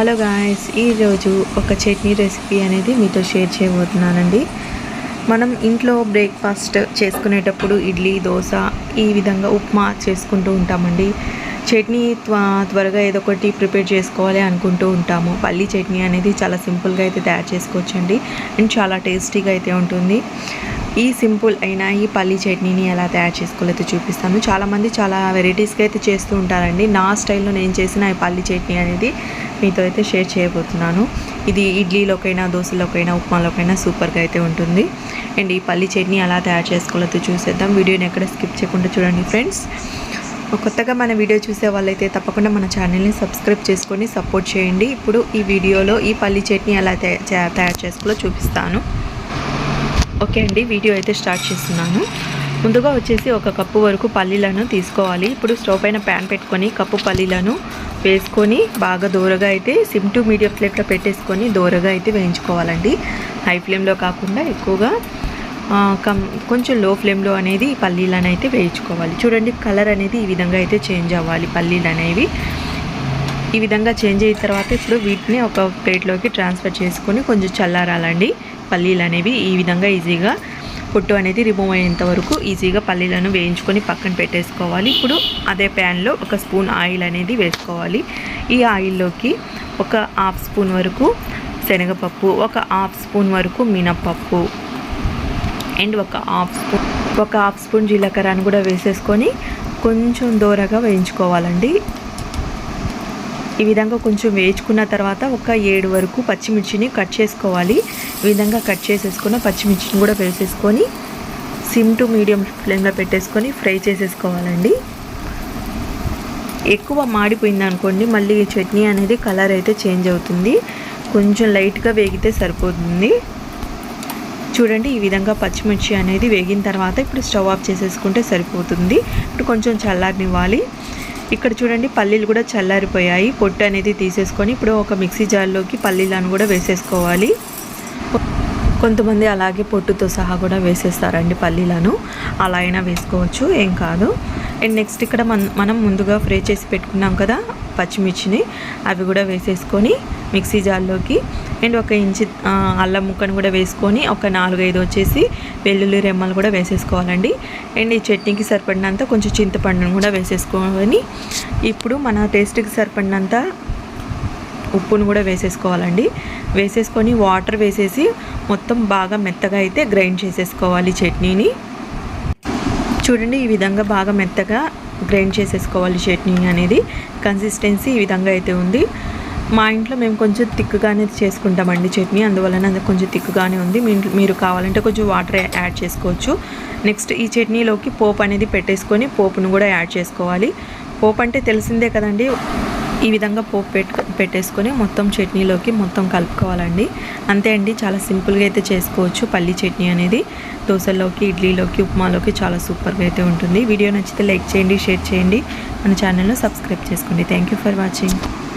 Hello guys ఈరోజు ఒక chutney recipe అనేది మీతో షేర్ చేయబోతున్నానండి. మనం ఇంట్లో బ్రేక్ఫాస్ట్ చేసుకునేటప్పుడు ఇడ్లీ దోశ ఈ విధంగా ఉప్మా చేసుకుంటూ ఉంటామండి. చట్నీ త్వ త్వరగా ఏదో ఒకటి ప్రిపేర్ చేసుకోవాలి అనుకుంటూ ఉంటాము. పల్లీ చట్నీ అనేది చాలా సింపుల్గా అయితే తయారు చేసుకోవచ్చండి. అండ్ చాలా టేస్టీగా అయితే ఉంటుంది. ఈ సింపుల్ అయిన ఈ పల్లీ చట్నీని ఎలా తయారు చేసుకోలేదో చూపిస్తాను. చాలామంది చాలా వెరైటీస్గా అయితే చేస్తూ ఉంటారండి. నా స్టైల్లో నేను చేసిన ఈ పల్లీ చట్నీ అనేది మీతో అయితే షేర్ చేయబోతున్నాను. ఇది ఇడ్లీలోకైనా దోశలోకైనా ఉప్మాలోకైనా సూపర్గా అయితే ఉంటుంది. అండ్ ఈ పల్లీ చట్నీ ఎలా తయారు చేసుకోలేదో చూసేద్దాం. వీడియోని ఎక్కడ స్కిప్ చేయకుండా చూడండి ఫ్రెండ్స్. కొత్తగా మన వీడియో చూసే వాళ్ళైతే తప్పకుండా మన ఛానల్ని సబ్స్క్రైబ్ చేసుకొని సపోర్ట్ చేయండి. ఇప్పుడు ఈ వీడియోలో ఈ పల్లీ చట్నీ ఎలా తయారు చేసుకోవాలో చూపిస్తాను. ఓకే అండి వీడియో అయితే స్టార్ట్ చేస్తున్నాను. ముందుగా వచ్చేసి ఒక కప్పు వరకు పల్లీలను తీసుకోవాలి. ఇప్పుడు స్టవ్ పైన ప్యాన్ పెట్టుకొని కప్పు పల్లీలను వేసుకొని బాగా దూరగా అయితే సిమ్ టు మీడియం ఫ్లేమ్లో పెట్టేసుకొని దూరగా అయితే వేయించుకోవాలండి. హై ఫ్లేమ్లో కాకుండా ఎక్కువగా కం కొంచెం లో ఫ్లేమ్లో అనేది పల్లీలను అయితే వేయించుకోవాలి. చూడండి కలర్ అనేది ఈ విధంగా అయితే చేంజ్ అవ్వాలి పల్లీలు అనేవి. ఈ విధంగా చేంజ్ అయిన తర్వాత ఇప్పుడు వీటిని ఒక ప్లేట్లోకి ట్రాన్స్ఫర్ చేసుకొని కొంచెం చల్లారాలండి. పల్లీలు అనేవి ఈ విధంగా ఈజీగా పొట్టు అనేది రిమూవ్ అయ్యేంత వరకు ఈజీగా పల్లీలను వేయించుకొని పక్కన పెట్టేసుకోవాలి. ఇప్పుడు అదే ప్యాన్లో ఒక స్పూన్ ఆయిల్ అనేది వేసుకోవాలి. ఈ ఆయిల్లోకి ఒక హాఫ్ స్పూన్ వరకు శనగపప్పు ఒక హాఫ్ స్పూన్ వరకు మినప్పప్పు అండ్ ఒక హాఫ్ స్పూన్ ఒక హాఫ్ స్పూన్ జీలకర్రను కూడా వేసేసుకొని కొంచెం దూరగా వేయించుకోవాలండి. ఈ విధంగా కొంచెం వేయించుకున్న తర్వాత ఒక ఏడు వరకు పచ్చిమిర్చిని కట్ చేసుకోవాలి. ఈ విధంగా కట్ చేసేసుకున్న పచ్చిమిర్చిని కూడా వేసేసుకొని సిమ్ టు మీడియం ఫ్లేమ్లో పెట్టేసుకొని ఫ్రై చేసేసుకోవాలండి. ఎక్కువ మాడిపోయింది అనుకోండి మళ్ళీ చట్నీ అనేది కలర్ అయితే చేంజ్ అవుతుంది. కొంచెం లైట్గా వేగితే సరిపోతుంది. చూడండి ఈ విధంగా పచ్చిమిర్చి అనేది వేగిన తర్వాత ఇప్పుడు స్టవ్ ఆఫ్ చేసేసుకుంటే సరిపోతుంది. ఇప్పుడు కొంచెం చల్లారనివ్వాలి. ఇక్కడ చూడండి పల్లీలు కూడా చల్లారిపోయాయి. పొట్టు అనేది తీసేసుకొని ఇప్పుడు ఒక మిక్సీ జార్లోకి పల్లీలను కూడా వేసేసుకోవాలి. కొంతమంది అలాగే పొట్టుతో సహా కూడా వేసేస్తారండి పల్లీలను. అలా అయినా వేసుకోవచ్చు ఏం కాదు. అండ్ నెక్స్ట్ ఇక్కడ మనం ముందుగా ఫ్రై చేసి పెట్టుకున్నాం కదా పచ్చిమిర్చిని అవి కూడా వేసేసుకొని మిక్సీ జార్లోకి అండ్ ఒక ఇంచి అల్లం ముక్కను కూడా వేసుకొని ఒక నాలుగైదు వచ్చేసి వెల్లుల్లి రెమ్మలు కూడా వేసేసుకోవాలండి. అండ్ ఈ చట్నీకి సరిపడినంత కొంచెం చింతపండును కూడా వేసేసుకొని ఇప్పుడు మన టేస్ట్కి సరిపడినంత ఉప్పును కూడా వేసేసుకోవాలండి. వేసేసుకొని వాటర్ వేసేసి మొత్తం బాగా మెత్తగా అయితే గ్రైండ్ చేసేసుకోవాలి చట్నీని. చూడండి ఈ విధంగా బాగా మెత్తగా గ్రైండ్ చేసేసుకోవాలి చట్నీ అనేది. కన్సిస్టెన్సీ ఈ విధంగా అయితే ఉంది. మా ఇంట్లో మేము కొంచెం తిక్కుగానే చేసుకుంటామండి చట్నీ అందువలన అది కొంచెం తిక్కుగానే ఉంది. మీరు కావాలంటే కొంచెం వాటర్ యాడ్ చేసుకోవచ్చు. నెక్స్ట్ ఈ చట్నీలోకి పోపు అనేది పెట్టేసుకొని పోపును కూడా యాడ్ చేసుకోవాలి. పోపు అంటే తెలిసిందే కదండి ఈ విధంగా పోపు పెట్టు పెట్టేసుకొని మొత్తం చట్నీలోకి మొత్తం కలుపుకోవాలండి. అంతే అండి చాలా సింపుల్గా అయితే చేసుకోవచ్చు పల్లీ చట్నీ అనేది. దోశల్లోకి ఇడ్లీలోకి ఉప్మాలోకి చాలా సూపర్గా అయితే ఉంటుంది. వీడియో నచ్చితే లైక్ చేయండి షేర్ చేయండి. మన ఛానల్ను సబ్స్క్రైబ్ చేసుకోండి. Thank for watching.